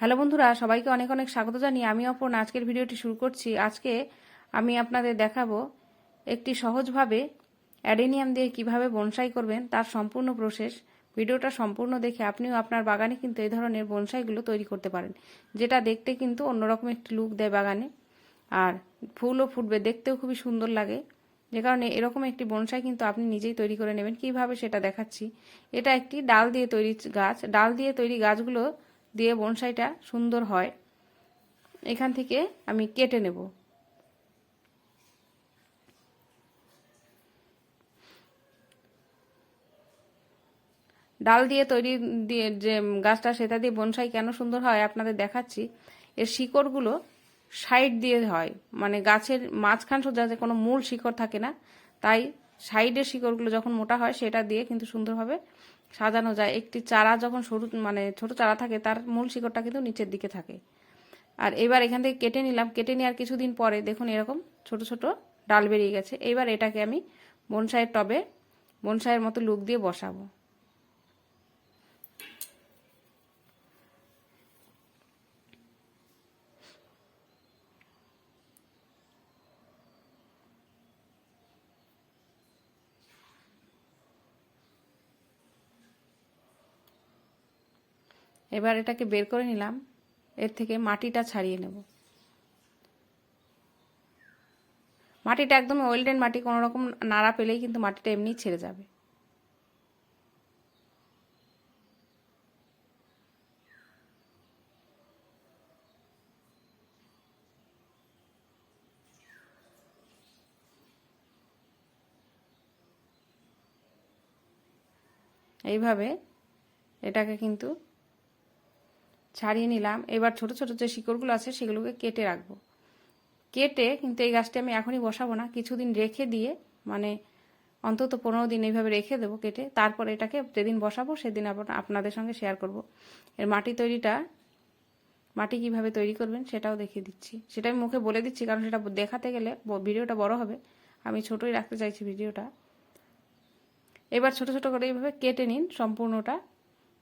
Hello বন্ধুরা, সবাইকে অনেক অনেক স্বাগত জানিয়ে আমি অপর্ণা। আজকের ভিডিওটি শুরু করছি। আজকে আমি আপনাদের দেখাবো একটি সহজভাবে অ্যাডেনিয়াম দিয়ে কীভাবে বনসাই করবেন, তার সম্পূর্ণ প্রসেস। ভিডিওটা সম্পূর্ণ দেখে আপনিও আপনার বাগানে কিন্তু এই ধরনের বনসাইগুলো তৈরি করতে পারেন, যেটা দেখতে কিন্তু অন্যরকম একটি লুক দেয় বাগানে। আর ফুলও ফুটবে, দেখতেও খুবই সুন্দর লাগে। যে কারণে এরকম একটি বনসাই কিন্তু আপনি নিজেই তৈরি করে নেবেন। কীভাবে সেটা দেখাচ্ছি। এটা একটি ডাল দিয়ে তৈরি গাছ। ডাল দিয়ে তৈরি গাছগুলো দিয়ে বনসাইটা সুন্দর হয়। এখান থেকে আমি কেটে নেব। ডাল দিয়ে তৈরি দিয়ে যে গাছটা, সেটা দিয়ে বনসাই কেন সুন্দর হয় আপনাদের দেখাচ্ছি। এর শিকড়গুলো সাইড দিয়ে হয়। মানে গাছের মাঝখান সোজা যে কোনো মূল শিকড় থাকে না, তাই সাইডের শিকড়গুলো যখন মোটা হয়, সেটা দিয়ে কিন্তু সুন্দরভাবে সাজানো যায়। একটি চারা যখন সরু মানে ছোট চারা থাকে, তার মূল শিকড়টা কিন্তু নিচের দিকে থাকে। আর এবার এখান থেকে কেটে নিলাম। কেটে নেওয়ার কিছুদিন পরে দেখুন এরকম ছোট ছোট ডাল বেরিয়ে গেছে। এবার এটাকে আমি বনসাইয়ের টবে বনসাইয়ের মতো লুক দিয়ে বসাবো। এবার এটাকে বের করে নিলাম। এর থেকে মাটিটা ছাড়িয়ে নেব। মাটিটা একদম ওয়েলডেন মাটি কোনো রকম নাড়া পেলেই কিন্তু মাটিটা এমনি ছেড়ে যাবে। এইভাবে এটাকে কিন্তু ছাড়িয়ে নিলাম। এবার ছোট ছোট যে শিকড়গুলো আছে সেগুলোকে কেটে রাখব। কেটে কিন্তু এই গাছটি আমি এখনই বসাবো না। কিছুদিন রেখে দিয়ে মানে অন্তত পনেরো দিন এইভাবে রেখে দেবো কেটে। তারপর এটাকে যেদিন বসাবো সেদিন আপনাদের সঙ্গে শেয়ার করব। এর মাটি তৈরিটা, মাটি কীভাবে তৈরি করবেন সেটাও দেখিয়ে দিচ্ছি। সেটা আমি মুখে বলে দিচ্ছি, কারণ সেটা দেখাতে গেলে ভিডিওটা বড় হবে। আমি ছোটই রাখতে চাইছি ভিডিওটা। এবার ছোট ছোট করে এইভাবে কেটে নিন সম্পূর্ণটা।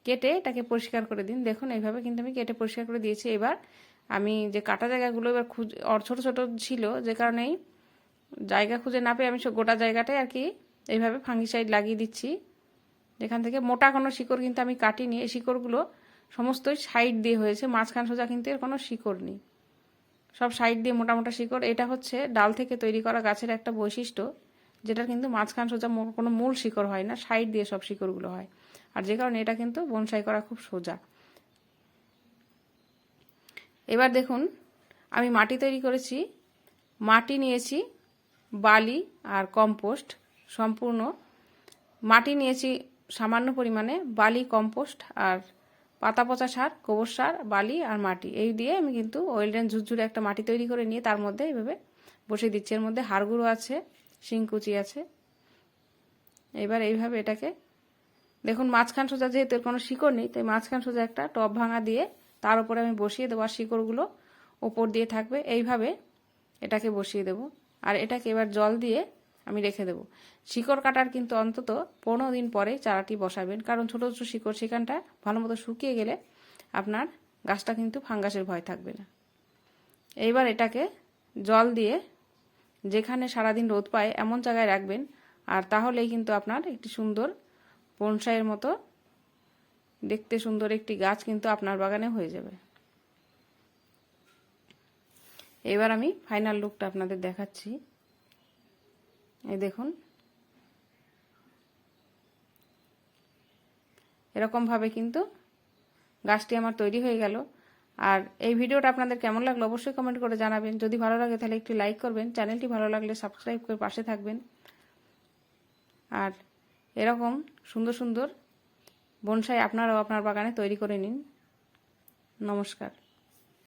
কেটে এটাকে পরিষ্কার করে দিন। দেখুন, এইভাবে কিন্তু আমি কেটে পরিষ্কার করে দিয়েছি। এবার আমি যে কাটা জায়গাগুলো এবার খুঁজ ছোটো ছোটো ছিল, যে কারণেই জায়গা খুঁজে না পেয়ে আমি গোটা জায়গাটাই আর কি এইভাবে ফাঙ্গিসাইড লাগিয়ে দিচ্ছি। যেখান থেকে মোটা কোনো শিকড় কিন্তু আমি কাটিনি। এই শিকড়গুলো সমস্তই সাইড দিয়ে হয়েছে। মাঝখান সোজা কিন্তু এর কোনো শিকড় নেই। সব সাইড দিয়ে মোটা মোটা শিকড়। এটা হচ্ছে ডাল থেকে তৈরি করা গাছের একটা বৈশিষ্ট্য যেটা কিন্তু মাঝখান সোজা কোনো মূল শিকড় হয় না। সাইড দিয়ে সব শিকড়গুলো হয়। আর যে কারণে এটা কিন্তু বনসাই করা খুব সোজা। এবার দেখুন, আমি মাটি তৈরি করেছি, মাটি নিয়েছি, বালি আর কম্পোস্ট সম্পূর্ণ। মাটি নিয়েছি সামান্য পরিমাণে বালি, কম্পোস্ট আর পাতা পচা সার, গোবর সার, বালি আর মাটি। এই দিয়ে আমি কিন্তু ওয়েলডেন ঝুরঝুরে একটা মাটি তৈরি করে নিয়ে তার মধ্যে এইভাবে বসে দিচ্ছি। এর মধ্যে হাড়গুঁড়ো আছে, শিংকুচি আছে। এবার এইভাবে এটাকে দেখুন, মাঝখান সোজা যেহেতু এর কোনো শিকড় নেই, তাই মাঝখান সোজা একটা টপ ভাঙা দিয়ে তার উপরে আমি বসিয়ে দেবো, আর শিকড়গুলো ওপর দিয়ে থাকবে। এইভাবে এটাকে বসিয়ে দেব, আর এটাকে এবার জল দিয়ে আমি রেখে দেবো। শিকড় কাটার কিন্তু অন্তত পনেরো দিন পরে চারাটি বসাবেন, কারণ ছোটো ছোটো শিকড় সেখানটা ভালো মতো শুকিয়ে গেলে আপনার গাছটা কিন্তু ফাঙ্গাসের ভয় থাকবে না। এইবার এটাকে জল দিয়ে যেখানে সারাদিন রোদ পায় এমন জায়গায় রাখবেন, আর তাহলেই কিন্তু আপনার একটি সুন্দর বনসাইয়ের মতো। দেখতে সুন্দর একটি গাছ কিন্তু আপনার বাগানে হয়ে যাবে। এবার আমি ফাইনাল লুকটা আপনাদের দেখাচ্ছি। এই দেখুন। এরকমভাবে কিন্তু গাছটি আমার তৈরি হয়ে গেল। আর এই ভিডিওটা আপনাদের কেমন লাগল অবশ্যই কমেন্ট করে জানাবেন। যদি ভালো লাগে তাহলে একটি লাইক করবেন। চ্যানেলটি ভালো লাগলে সাবস্ক্রাইব করে পাশে থাকবেন। আর এরকম সুন্দর সুন্দর বনসাই আপনারাও আপনার বাগানে তৈরি করে নিন। নমস্কার।